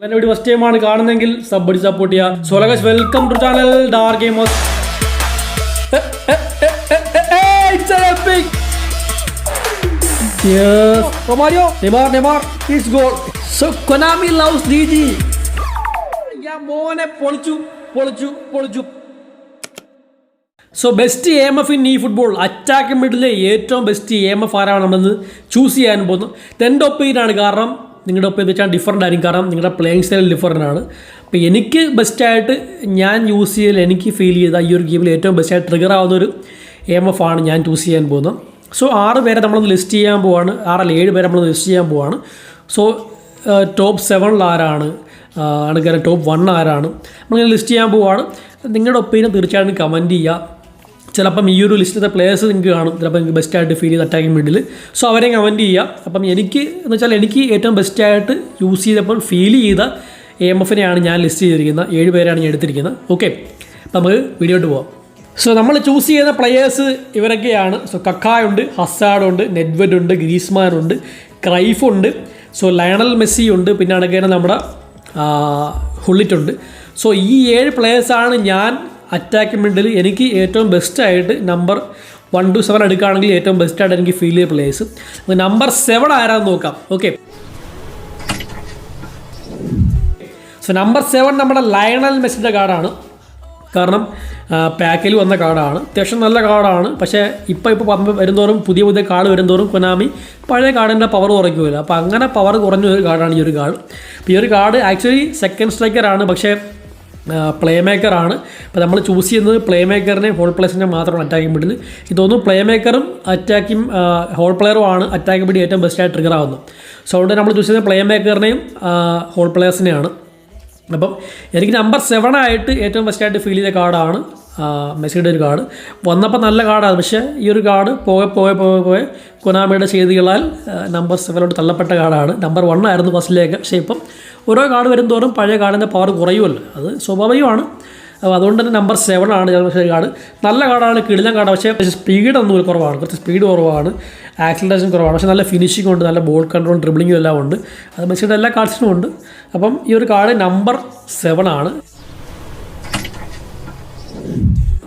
എന്നെ video first ടൈമാണ് കാണുന്നെങ്കിൽ സബ് അടി സപ്പോർട്ട് ചെയ്യുക so welcome to channel dark gamers! Yes. Romario, Neymar, Neymar, it's goal. So Konami loves DG. യാ മോനെ പൊളിച്ചു പൊളിച്ചു പൊളിച്ചു so best M F in ഈ ഫുട്ബോൾ അറ്റാക്ക് മിഡിലെ ഏറ്റവും ബെസ്റ്റ് എം എഫ് ആരാണ് ചൂസ് ചെയ്യാൻ പോകുന്നത് ഇത് ഒപ്പീനാണ് ഒപ്പീനിയനാണ് കാരണം നിങ്ങളുടെ ഒപ്പം വെച്ചാൽ ഡിഫറന്റ് ആയിരിക്കും. കാരണം നിങ്ങളുടെ പ്ലേയിങ് സ്റ്റൈൽ ഡിഫറന്റ് ആണ്. അപ്പോൾ എനിക്ക് ബെസ്റ്റായിട്ട് ഞാൻ യൂസ് ചെയ്യൽ എനിക്ക് ഫീൽ ചെയ്ത ഈ ഒരു ഗെയിമിൽ ഏറ്റവും ബെസ്റ്റായിട്ട് ട്രിഗർ ആവുന്ന ഒരു എം എഫ് ആണ് ഞാൻ ചൂസ് ചെയ്യാൻ പോകുന്നത്. സോ ആറ് പേരെ നമ്മളൊന്ന് ലിസ്റ്റ് ചെയ്യാൻ പോവാണ്. ആറല്ല ഏഴ് പേരെ നമ്മളൊന്ന് ലിസ്റ്റ് ചെയ്യാൻ പോവാണ്. സോ ടോപ്പ് സെവനിൽ ആരാണ്? ആണെങ്കിൽ ടോപ്പ് വൺ ആരാണ്? നമ്മളിങ്ങനെ ലിസ്റ്റ് ചെയ്യാൻ പോവാണ്. നിങ്ങളുടെ ഒപ്പീനിയൻ തീർച്ചയായിട്ടും കമന്റ് ചെയ്യുക. ചിലപ്പം ഈ ഒരു ലിസ്റ്റിലത്തെ പ്ലേയേഴ്സ് നിങ്ങൾക്ക് കാണും. ചിലപ്പോൾ നിങ്ങൾക്ക് ബെസ്റ്റായിട്ട് ഫീൽ ചെയ്ത് അറ്റാക്കിംഗ് മിഡിൽ സോ അവരെ കമന്റ് ചെയ്യുക. അപ്പം എനിക്ക് എന്ന് വെച്ചാൽ എനിക്ക് ഏറ്റവും ബെസ്റ്റായിട്ട് യൂസ് ചെയ്തപ്പോൾ ഫീൽ ചെയ്ത എ എം എഫിനെയാണ് ഞാൻ ലിസ്റ്റ് ചെയ്തിരിക്കുന്നത്. ഏഴ് പേരാണ് ഞാൻ എടുത്തിരിക്കുന്നത്. ഓക്കെ അപ്പം നമുക്ക് വീഡിയോട്ട് പോവാം. സോ നമ്മൾ ചൂസ് ചെയ്യുന്ന പ്ലെയേഴ്സ് ഇവരൊക്കെയാണ്. സോ കക്കായുണ്ട് ഹസാഡുണ്ട് നെഡ്വെഡ് ഉണ്ട് ഗ്രീസ്മാൻ ഉണ്ട് ക്രൈഫ് ഉണ്ട് സോ ലയണൽ മെസ്സി ഉണ്ട്. പിന്നെ അടക്കേണ്ട നമ്മുടെ ഹുള്ളിറ്റുണ്ട് സോ ഈ ഏഴ് പ്ലെയേഴ്സാണ് ഞാൻ അറ്റാക്ക് മിഡിൽ എനിക്ക് ഏറ്റവും ബെസ്റ്റായിട്ട് നമ്പർ വൺ ടു സെവൻ എടുക്കുകയാണെങ്കിൽ ഏറ്റവും ബെസ്റ്റായിട്ട് എനിക്ക് ഫീൽ ചെയ്യുന്ന പ്ലേയേഴ്സ് നമ്പർ സെവൻ ആരാന്ന് നോക്കാം. ഓക്കെ സോ നമ്പർ സെവൻ നമ്മുടെ ലയണൽ മെസ്സിന്റെ കാർഡാണ്. കാരണം പാക്കിൽ വന്ന കാർഡാണ്. അത്യാവശ്യം നല്ല കാർഡാണ്. പക്ഷേ ഇപ്പോൾ ഇപ്പോൾ പമ്പ് വരുന്തോറും പുതിയ പുതിയ കാർഡ് വരുന്നതോറും കൊനാമി പഴയ കാർഡിന്റെ പവർ കുറയ്ക്കുമല്ലോ അപ്പോൾ അങ്ങനെ പവർ കുറഞ്ഞ ഒരു കാർഡാണ് ഈ ഒരു കാർഡ്. അപ്പോൾ ഈ ഒരു കാർഡ് ആക്ച്വലി സെക്കൻഡ് സ്ട്രൈക്കറാണ് പക്ഷേ പ്ലേ മേക്കറാണ് അപ്പോൾ നമ്മൾ ചൂസ് ചെയ്യുന്നത് പ്ലേ മേക്കറിനെ ഹോൾ പ്ലേസിനെ മാത്രമാണ് അറ്റാക്കിംഗ് മിഡിൽ ഇതൊന്നും പ്ലേ മേക്കറും അറ്റാക്കിംഗ് ഹോൾ പ്ലെയറും ആണ് അറ്റാക്കിംഗ് പിടി ഏറ്റവും ബെസ്റ്റായിട്ട് ട്രിഗർ ആവുന്നത്. സോ അതുകൊണ്ട് നമ്മൾ ചൂസ് ചെയ്യുന്നത് പ്ലേ മേക്കറിനെയും ഹോൾ പ്ലെയേഴ്സിനെയാണ് അപ്പം എനിക്ക് നമ്പർ സെവൻ ആയിട്ട് ഏറ്റവും ബെസ്റ്റായിട്ട് ഫീൽ ചെയ്ത കാർഡാണ് മെസ്സിയുടെ ഒരു കാർഡ് വന്നപ്പോൾ നല്ല കാർഡാണ് പക്ഷേ ഈ ഒരു കാർഡ് പോയ പോയ പോയ പോകെ കൊനാമിയുടെ ചെയ്തികളാൽ നമ്പർ സെവനോട്ട് തള്ളപ്പെട്ട കാർഡാണ് നമ്പർ വൺ ആയിരുന്നു ഫസ്റ്റിലേക്ക്. പക്ഷേ ഇപ്പം ഓരോ കാർഡ് വരുന്നതോറും പഴയ കാർഡിന്റെ പവർ കുറയുമല്ലോ. അത് സ്വാഭാവികമാണ്. അപ്പോൾ അതുകൊണ്ട് തന്നെ നമ്പർ സെവൻ ആണ് പക്ഷേ കാർഡ് നല്ല കാർഡാണ് കിടിലം കാർഡ് പക്ഷേ സ്പീഡ് ഒന്നും കുറവാണ്. കുറച്ച് സ്പീഡ് കുറവാണ്. ആക്സിലറേഷൻ കുറവാണ്. പക്ഷേ നല്ല ഫിനിഷിംഗ് ഉണ്ട്. നല്ല ബോൾ കൺട്രോൾ ഡ്രിബിളിങ്ങും എല്ലാം ഉണ്ട്. അത് മെസ്സിയുടെ എല്ലാ കാർഡ്സിനും ഉണ്ട്. അപ്പം ഈ ഒരു കാർഡ് നമ്പർ സെവൻ ആണ്.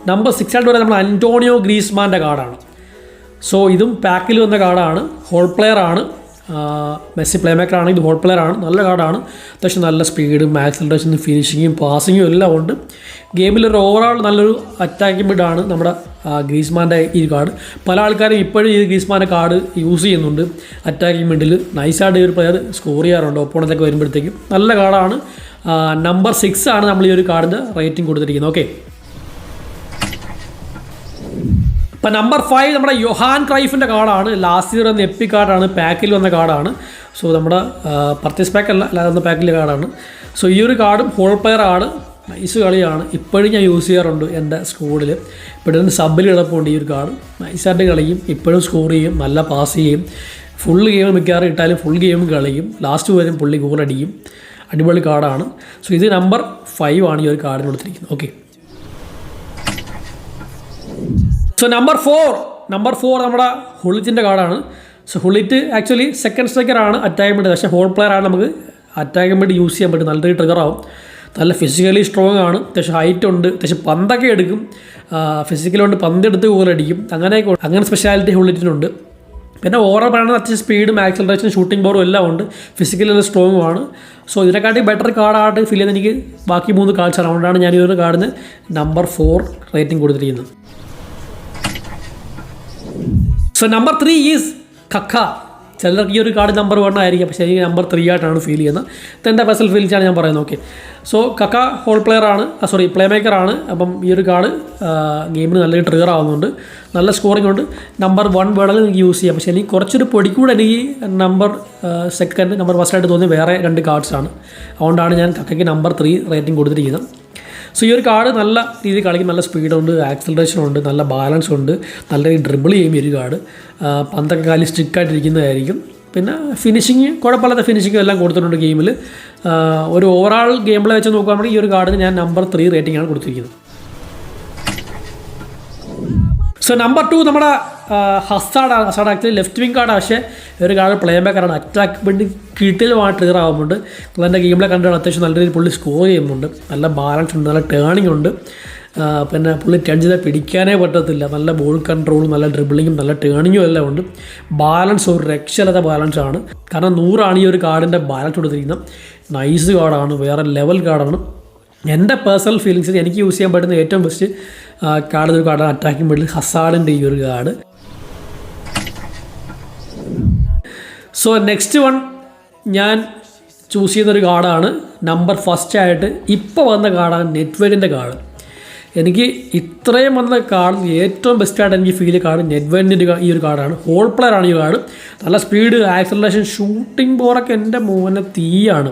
നമ്പർ സിക്സ് ആയിട്ട് വരെ നമ്മൾ അന്റോണിയോ ഗ്രീസ്മാന്റെ കാർഡാണ് സോ ഇതും പാക്കിൽ വന്ന കാർഡാണ് ഹോൾ പ്ലെയർ ആണ്. മെസ്സി പ്ലേ മേക്കർ ആണെങ്കിൽ ഇത് ഹോൾ പ്ലെയർ ആണ്. നല്ല കാർഡാണ് അത്യാവശ്യം നല്ല സ്പീഡും ആക്സിലറേഷനും ഫിനിഷിങ്ങും പാസിങ്ങും എല്ലാം ഉണ്ട്. ഗെയിമിലൊരു ഓവറോൾ നല്ലൊരു അറ്റാക്കിംഗ് ബിഡാണ് നമ്മുടെ ഗ്രീസ്മാന്റെ ഈ കാർഡ് പല ആൾക്കാരും ഇപ്പോഴും ഈ ഗ്രീസ്മാന്റെ കാർഡ് യൂസ് ചെയ്യുന്നുണ്ട്. അറ്റാക്കിംഗ് മിഡിൽ നൈസായിട്ട് ഈ ഒരു പ്ലെയർ സ്കോർ ചെയ്യാറുണ്ട്. ഒപ്പോണത്തൊക്കെ വരുമ്പോഴത്തേക്കും. നല്ല കാർഡാണ് നമ്പർ സിക്സ് ആണ് നമ്മൾ ഈ ഒരു കാർഡിന്റെ റേറ്റിംഗ് കൊടുത്തിരിക്കുന്നത്. ഓക്കെ ഇപ്പം നമ്പർ ഫൈവ് നമ്മുടെ യൊഹാൻ ക്രൈഫിന്റെ കാർഡാണ്. ലാസ്റ്റ് ഇയർ വന്ന എപ്പി കാർഡാണ്. പാക്കിൽ വന്ന കാർഡാണ്. സോ നമ്മുടെ പർച്ചേസ് പാക്ക് അല്ല അല്ലാതെ വന്ന പാക്കിലെ കാർഡാണ്. സോ ഈ ഒരു കാർഡും ഹോൾ പെയർ ആണ്. നൈസ് കളിയാണ്. ഇപ്പോഴും ഞാൻ യൂസ് ചെയ്യാറുണ്ട് എന്റെ സ്കൂളിൽ ഇപ്പോഴും സബിൽ കിടപ്പുണ്ട് ഈ ഒരു കാർഡ്. നൈസായിട്ട് കളിയും. ഇപ്പോഴും സ്കോർ ചെയ്യും. നല്ല പാസ് ചെയ്യും. ഫുൾ ഗെയിം മിക്കവാറും ഇട്ടാലും ഫുൾ ഗെയിം കളിയും. ലാസ്റ്റ് വരും പുള്ളി ഗോൾ അടിക്കും. അടിപൊളി കാർഡാണ് സോ ഇത് നമ്പർ ഫൈവ് ആണ് ഈ ഒരു കാർഡിന് കൊടുത്തിരിക്കുന്നത്. Okay so number four number four നമ്മുടെ ഹുളിറ്റിന്റെ കാർഡാണ്. സോ ഹുളിറ്റ് ആക്ച്വലി സെക്കൻഡ് സ്ട്രൈക്കറാണ് അറ്റാക്ക് വേണ്ടി പക്ഷേ ഹോൾ പ്ലെയർ ആണ് നമുക്ക് അറ്റാക്ക് വേണ്ടി യൂസ് ചെയ്യാൻ പറ്റും. നല്ലൊരു ട്രിഗർ ആവും. നല്ല ഫിസിക്കലി സ്ട്രോങ് ആണ്. അത്യാവശ്യം ഹൈറ്റ് ഉണ്ട്. അത്യാവശ്യം പന്തൊക്കെ എടുക്കും. ഫിസിക്കലി കൊണ്ട് പന്തെടുത്ത് ഗോളടിക്കും അങ്ങനെയൊക്കെ അങ്ങനെ സ്പെഷ്യാലിറ്റി ഹുള്ളിറ്റിനുണ്ട് പിന്നെ ഓവറോൾ പറയുന്നത് അത്യാവശ്യം സ്പീഡും ആക്സലറേഷനും ഷൂട്ടിംഗ് പവറും എല്ലാം ഉണ്ട്. ഫിസിക്കലി നല്ല സ്ട്രോങ്ങും ആണ്. സോ ഇതിനെക്കാട്ടി ബെറ്റർ കാർഡായിട്ട് ഫീൽ ചെയ്യുന്നത് എനിക്ക് ബാക്കി മൂന്ന് കാർഡ്സ് അതുകൊണ്ടാണ് ഞാൻ ഈ ഒരു കാർഡിന് നമ്പർ ഫോർ റേറ്റിംഗ് കൊടുത്തിരിക്കുന്നത്. So number three is Kaka ചിലർക്ക് ഈ ഒരു കാർഡ് നമ്പർ വൺ ആയിരിക്കും പക്ഷേ എനിക്ക് നമ്പർ ത്രീ ആയിട്ടാണ് ഫീൽ ചെയ്യുന്നത്. എന്റെ പേഴ്സണൽ ഫീലിംഗ്സാണ് ഞാൻ പറയുന്നത്? Okay so Kaka hole player ആണ്. സോറി പ്ലേ മേക്കർ ആണ്. അപ്പം ഈ ഒരു കാർഡ് ഗെയിമിന് നല്ല ട്രിഗർ ആവുന്നുണ്ട്. നല്ല സ്കോറിംഗ് ഉണ്ട്. നമ്പർ വൺ വേണമെങ്കിൽ എനിക്ക് യൂസ് ചെയ്യാം. പക്ഷേ എനിക്ക് കുറച്ചൊരു പൊടിക്കൂടെ എനിക്ക് നമ്പർ സെക്കൻഡ് നമ്പർ ഫസ്റ്റായിട്ട് തോന്നിയ വേറെ രണ്ട് കാർഡ്സാണ് അതുകൊണ്ടാണ് ഞാൻ കക്കയ്ക്ക് നമ്പർ ത്രീ റേറ്റിംഗ് കൊടുത്തിരിക്കുന്നത്. സോ ഈ ഒരു കാർഡ് നല്ല രീതിയിൽ കളിക്കും. നല്ല സ്പീഡുണ്ട് ആക്സലറേഷൻ ഉണ്ട് നല്ല ബാലൻസ് ഉണ്ട്. നല്ല രീതിയിൽ ഡ്രിബിൾ ചെയ്യും ഈ ഒരു കാർഡ് പന്തൊക്കെ കാലി സ്ട്രിക്കായിട്ടിരിക്കുന്നതായിരിക്കും പിന്നെ ഫിനിഷിങ് കുഴപ്പമില്ലാത്ത ഫിനിഷിങ്ങും എല്ലാം കൊടുത്തിട്ടുണ്ട് ഗെയിമിൽ ഒരു ഓവറാൾ ഗെയിമിൽ വെച്ച് നോക്കുകയാണെങ്കിൽ ഈ ഒരു കാർഡിന് ഞാൻ നമ്പർ ത്രീ റേറ്റിംഗ് ആണ് കൊടുത്തിരിക്കുന്നത്. സോ നമ്പർ ടു നമ്മുടെ ഹസ്സാഡാണ് Hazard actually left wing card പക്ഷേ ഒരു കാർഡ് പ്ലേ ബാക്കറാണ് അറ്റാക്ക് വേണ്ടി കിട്ടിലുമായിട്ട് ട്രിഗർ ആകുന്നുണ്ട് എന്റെ ഗെയിമിലെ കണ്ടാണ് അത്യാവശ്യം നല്ല രീതിയിൽ പുള്ളി സ്കോർ ചെയ്യുന്നുണ്ട്. നല്ല ബാലൻസ് ഉണ്ട് നല്ല ടേണിംഗ് ഉണ്ട്. പിന്നെ പുള്ളി ടെൻ ചെയ്താൽ പിടിക്കാനേ പറ്റത്തില്ല. നല്ല ബോൾ കൺട്രോളും നല്ല ഡ്രിബിളിങ്ങും നല്ല ടേണിങ്ങും എല്ലാം ഉണ്ട്. ബാലൻസ് ഒരു രക്ഷയില്ലാത്ത ബാലൻസ് ആണ്. കാരണം നൂറാണ് ഈ ഒരു കാർഡിന്റെ ബാലൻസ് കൊടുത്തിരിക്കുന്നത്. നൈസ് കാർഡാണ് വേറെ ലെവൽ കാർഡാണ് എന്റെ പേഴ്സണൽ ഫീലിങ്സിൽ എനിക്ക് യൂസ് ചെയ്യാൻ പറ്റുന്ന ഏറ്റവും ബെസ്റ്റ് കാർഡ് ഒരു കാർഡാണ് അറ്റാക്കിംഗ് മിഡിൽ ഹസാഡിന്റെ ഈ ഒരു കാർഡ് സോ നെക്സ്റ്റ് വൺ ഞാൻ ചൂസ് ചെയ്യുന്ന ഒരു കാർഡാണ് നമ്പർ ഫസ്റ്റ് ആയിട്ട് ഇപ്പോൾ വന്ന കാർഡാണ് നെറ്റ്വേഡിന്റെ കാർഡ് എനിക്ക് ഇത്രയും വന്ന കാർഡ് ഏറ്റവും ബെസ്റ്റായിട്ട് എനിക്ക് ഫീൽ കാർഡ് നെറ്റ്വേഡിന്റെ ഈ ഒരു കാർഡാണ് ഹോൾ പ്ലെയർ ആണ് ഈ കാർഡ് നല്ല സ്പീഡ് ആക്സലറേഷൻ ഷൂട്ടിംഗ് പോറൊക്കെ എന്റെ മോനെ തീയാണ്.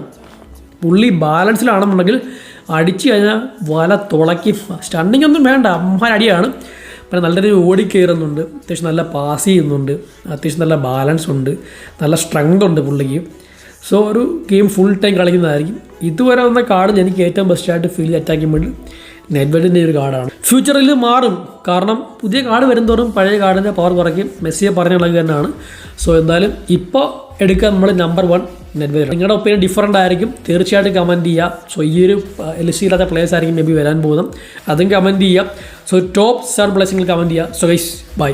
പുള്ളി ബാലൻസിലാണെന്നുണ്ടെങ്കിൽ അടിച്ചു കഴിഞ്ഞാൽ വല തുളക്കി സ്റ്റണ്ടിങ് ഒന്നും വേണ്ട അമ്മാൻ അടിയാണ്. പിന്നെ നല്ല രീതിയിൽ ഓടിക്കയറുന്നുണ്ട് അത്യാവശ്യം നല്ല പാസ് ചെയ്യുന്നുണ്ട്. അത്യാവശ്യം നല്ല ബാലൻസ് ഉണ്ട്. നല്ല സ്ട്രെങ്ത് ഉണ്ട് പുള്ളിക്ക്. സോ ഒരു ഗെയിം ഫുൾ ടൈം കളിക്കുന്നതായിരിക്കും. ഇതുവരെ വന്ന കാർഡ് എനിക്ക് ഏറ്റവും ബെസ്റ്റായിട്ട് ഫീൽ അറ്റാക്കിംഗ് വേണ്ടി നെറ്റ്വെഡിന്റെ ഒരു കാർഡാണ് ഫ്യൂച്ചറിൽ മാറും. കാരണം പുതിയ കാർഡ് വരുന്നതോറും പഴയ കാർഡിന്റെ പവർ കുറയ്ക്കും. മെസ്സിയെ പറഞ്ഞ കണക്ക് തന്നെയാണ്. സോ എന്തായാലും ഇപ്പോൾ എടുക്കുക നമ്മൾ നമ്പർ വൺ നെറ്റ്വെഡ് നിങ്ങളുടെ ഒപ്പീനിയൻ ഡിഫറന്റ് ആയിരിക്കും. തീർച്ചയായിട്ടും കമന്റ് ചെയ്യുക സോ ഈ ഒരു എൽ സി ഇല്ലാത്ത പ്ലേയേഴ്സ് ആയിരിക്കും മേ ബി വരാൻ പോകുന്നത്. അതും കമന്റ് ചെയ്യുക സോ ടോപ്പ് സെവൻ പ്ലേസിങ്ങൾ കമന്റ് ചെയ്യുക സോ ഗൈസ് ബൈ